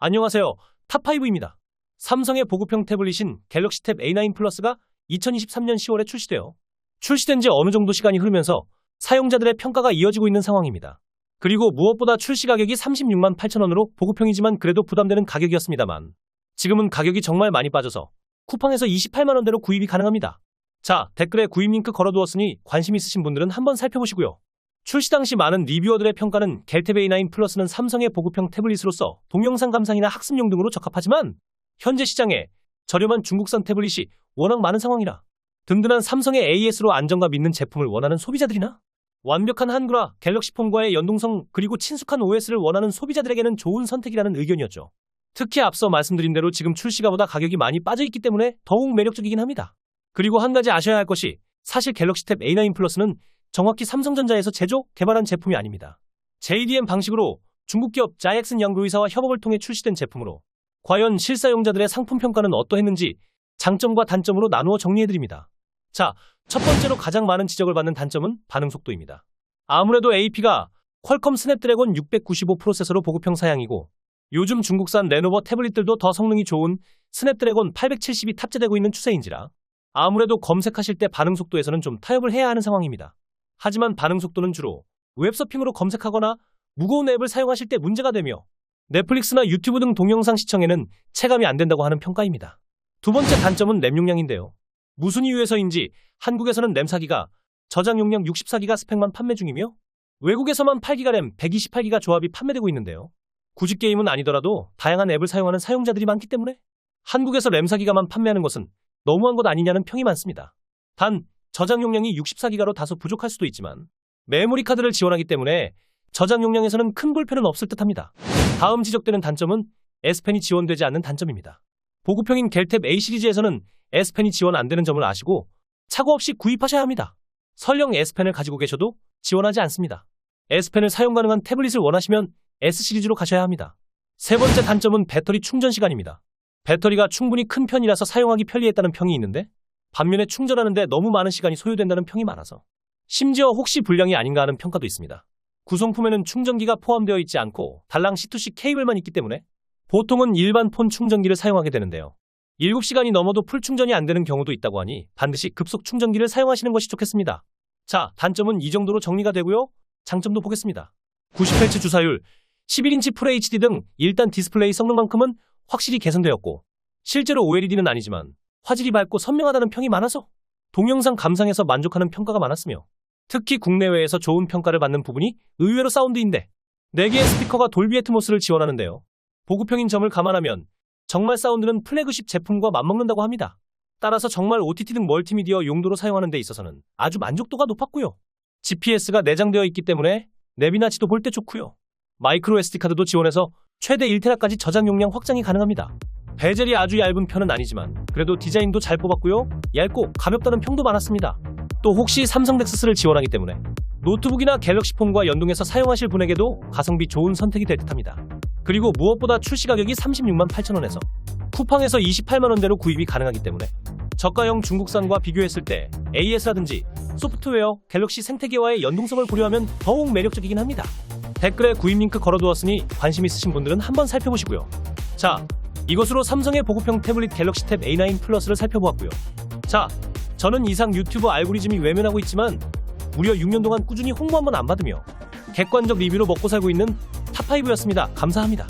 안녕하세요. 탑5입니다. 삼성의 보급형 태블릿인 갤럭시 탭 A9 플러스가 2023년 10월에 출시되어 출시된 지 어느 정도 시간이 흐르면서 사용자들의 평가가 이어지고 있는 상황입니다. 그리고 무엇보다 출시 가격이 36만 8천원으로 보급형이지만 그래도 부담되는 가격이었습니다만 지금은 가격이 정말 많이 빠져서 쿠팡에서 28만원대로 구입이 가능합니다. 자, 댓글에 구입 링크 걸어두었으니 관심 있으신 분들은 한번 살펴보시고요. 출시 당시 많은 리뷰어들의 평가는 갤탭 A9 플러스는 삼성의 보급형 태블릿으로서 동영상 감상이나 학습용 등으로 적합하지만 현재 시장에 저렴한 중국산 태블릿이 워낙 많은 상황이라 든든한 삼성의 AS로 안정감 있는 제품을 원하는 소비자들이나 완벽한 한글화, 갤럭시 폰과의 연동성 그리고 친숙한 OS를 원하는 소비자들에게는 좋은 선택이라는 의견이었죠. 특히 앞서 말씀드린 대로 지금 출시가보다 가격이 많이 빠져있기 때문에 더욱 매력적이긴 합니다. 그리고 한 가지 아셔야 할 것이 사실 갤럭시 탭 A9 플러스는 정확히 삼성전자에서 제조, 개발한 제품이 아닙니다. JDM 방식으로 중국 기업 자이엑슨 양도이사와 협업을 통해 출시된 제품으로 과연 실사용자들의 상품 평가는 어떠했는지 장점과 단점으로 나누어 정리해드립니다. 자, 첫 번째로 가장 많은 지적을 받는 단점은 반응 속도입니다. 아무래도 AP가 퀄컴 스냅드래곤 695 프로세서로 보급형 사양이고 요즘 중국산 레노버 태블릿들도 더 성능이 좋은 스냅드래곤 870이 탑재되고 있는 추세인지라 아무래도 검색하실 때 반응 속도에서는 좀 타협을 해야 하는 상황입니다. 하지만 반응 속도는 주로 웹서핑으로 검색하거나 무거운 앱을 사용하실 때 문제가 되며 넷플릭스나 유튜브 등 동영상 시청에는 체감이 안 된다고 하는 평가입니다. 두 번째 단점은 램 용량인데요. 무슨 이유에서인지 한국에서는 램 4기가 저장 용량 64기가 스펙만 판매 중이며 외국에서만 8기가 램 128기가 조합이 판매되고 있는데요. 굳이 게임은 아니더라도 다양한 앱을 사용하는 사용자들이 많기 때문에 한국에서 램 4기가만 판매하는 것은 너무한 것 아니냐는 평이 많습니다. 단 저장 용량이 64기가로 다소 부족할 수도 있지만 메모리 카드를 지원하기 때문에 저장 용량에서는 큰 불편은 없을 듯합니다. 다음 지적되는 단점은 S펜이 지원되지 않는 단점입니다. 보급형인 갤탭 A 시리즈에서는 S펜이 지원 안 되는 점을 아시고 착오 없이 구입하셔야 합니다. 설령 S펜을 가지고 계셔도 지원하지 않습니다. S펜을 사용 가능한 태블릿을 원하시면 S 시리즈로 가셔야 합니다. 세 번째 단점은 배터리 충전 시간입니다. 배터리가 충분히 큰 편이라서 사용하기 편리했다는 평이 있는데 반면에 충전하는데 너무 많은 시간이 소요된다는 평이 많아서 심지어 혹시 불량이 아닌가 하는 평가도 있습니다. 구성품에는 충전기가 포함되어 있지 않고 달랑 C2C 케이블만 있기 때문에 보통은 일반 폰 충전기를 사용하게 되는데요. 7시간이 넘어도 풀 충전이 안 되는 경우도 있다고 하니 반드시 급속 충전기를 사용하시는 것이 좋겠습니다. 자, 단점은 이 정도로 정리가 되고요. 장점도 보겠습니다. 90Hz 주사율, 11인치 FHD 등 일단 디스플레이 성능만큼은 확실히 개선되었고 실제로 OLED는 아니지만 화질이 밝고 선명하다는 평이 많아서 동영상 감상에서 만족하는 평가가 많았으며 특히 국내외에서 좋은 평가를 받는 부분이 의외로 사운드인데 4개의 스피커가 돌비 애트모스를 지원하는데요. 보급형인 점을 감안하면 정말 사운드는 플래그십 제품과 맞먹는다고 합니다. 따라서 정말 OTT 등 멀티미디어 용도로 사용하는 데 있어서는 아주 만족도가 높았고요. GPS가 내장되어 있기 때문에 랩이나 지도 볼 때 좋고요. 마이크로 SD카드도 지원해서 최대 1테라까지 저장 용량 확장이 가능합니다. 베젤이 아주 얇은 편은 아니지만 그래도 디자인도 잘 뽑았고요. 얇고 가볍다는 평도 많았습니다. 또 혹시 삼성 넥서스를 지원하기 때문에 노트북이나 갤럭시 폰과 연동해서 사용하실 분에게도 가성비 좋은 선택이 될 듯합니다. 그리고 무엇보다 출시 가격이 36만 8천원에서 쿠팡에서 28만원대로 구입이 가능하기 때문에 저가형 중국산과 비교했을 때 AS라든지 소프트웨어, 갤럭시 생태계와의 연동성을 고려하면 더욱 매력적이긴 합니다. 댓글에 구입 링크 걸어두었으니 관심 있으신 분들은 한번 살펴보시고요. 자, 이것으로 삼성의 보급형 태블릿 갤럭시 탭 A9 플러스를 살펴보았고요. 자, 저는 이상 유튜브 알고리즘이 외면하고 있지만 무려 6년 동안 꾸준히 홍보 한 번 안 받으며 객관적 리뷰로 먹고 살고 있는 탑5였습니다. 감사합니다.